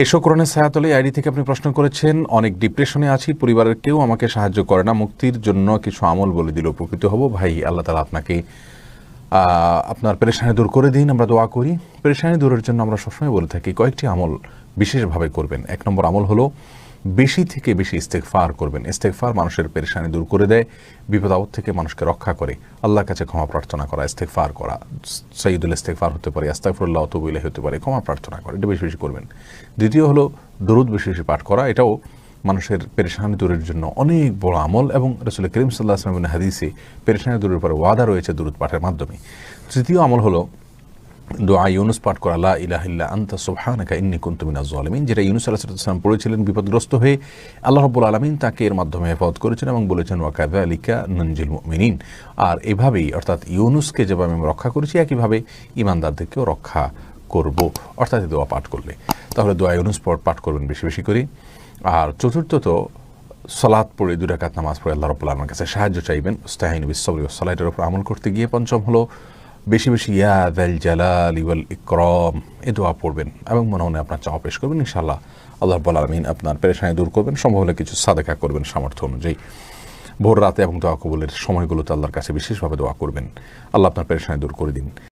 এসো কোরআনের ছায়াতলে আইডি থেকে আপনি প্রশ্ন করেছেন, অনেক ডিপ্রেশনে আছি, পরিবারের কেউ আমাকে সাহায্য করে না, মুক্তির জন্য কিছু আমল বলে দিল উপকৃত হব। ভাই, আল্লাহ তালা আপনাকে আপনার পেরেশানি দূর করে দিন, আমরা দোয়া করি। পেরেশানি দূরের জন্য আমরা সবসময় বলে থাকি, কয়েকটি আমল বিশেষভাবে করবেন। এক নম্বর আমল হলো বেশি থেকে বেশি ইস্তেকফার করবেন। ইস্তেকফার মানুষের পেরেশানি দূর করে দেয়, বিপদ আপদ থেকে মানুষকে রক্ষা করে। আল্লাহর কাছে ক্ষমা প্রার্থনা করা ইস্তেকফার করা সঈদুল ইস্তেকফার হতে পারে আস্তাফরুল্লাহ তবুল্লাহ হতে পারে, ক্ষমা প্রার্থনা করা, এটা বেশি বেশি করবেন। দ্বিতীয় হলো দরুদ বেশি বেশি পাঠ করা, এটাও মানুষের পেরেশানি দূরের জন্য অনেক বড় আমল এবং রসুল করিম সাল্লাহ আসলামের হাদিসে পেরেশানি দূরের উপরে ওয়াদা রয়েছে দূরত পাঠের মাধ্যমে। তৃতীয় আমল হলো দোয়া ইউনুস পাঠ করা, লা ইলাহিল্লা আন্তা সুবহানাকা ইন্নী কুনতু মিনাজ যেটা ইউনুস আলাইহিস সালাম পড়েছিলেন বিপদগ্রস্ত হয়ে, আল্লাহ রাব্বুল আলামিন তাকে এর মাধ্যমে হেফাজত করেছেন এবং বলেছেন, ওয়া কাযালিকা ননজিল মুমিনিন আর এভাবেই, অর্থাৎ ইউনুসকে যেভাবে আমি রক্ষা করেছি, একইভাবে ইমানদারদেরকেও রক্ষা করব, অর্থাৎ দোয়া পাঠ করলে। তাহলে দোয়া ইউনুস পাঠ করবেন বেশি বেশি করে। আর চতুর্থত সলাৎ পড়ে দুই রাকাত নামাজ পড়ে আল্লাহ রব্বুল আলমের কাছে সাহায্য চাইবেন। স্তাহিন বিশ্বরি সালাইটের উপর আমল করতে গিয়ে পঞ্চম হলো বেশি বেশি, ইয়া ভেল জালাল ইউল ইকরম এ দোয়া পড়বেন এবং মনে মনে আপনার চাওয়া পেশ করবেন ইনশাল্লাহ আল্লাহ বল আলমিন আপনার পেরেশানি দূর করবেন, সম্ভব হলে কিছু সাদেকা করবেন সামর্থ্য অনুযায়ী। ভোর রাতে এবং দোয়া কবুলের সময়গুলোতে আল্লাহর কাছে বিশেষভাবে দোয়া করবেন। আল্লাহ আপনার পেরেশানি দূর করে দিন।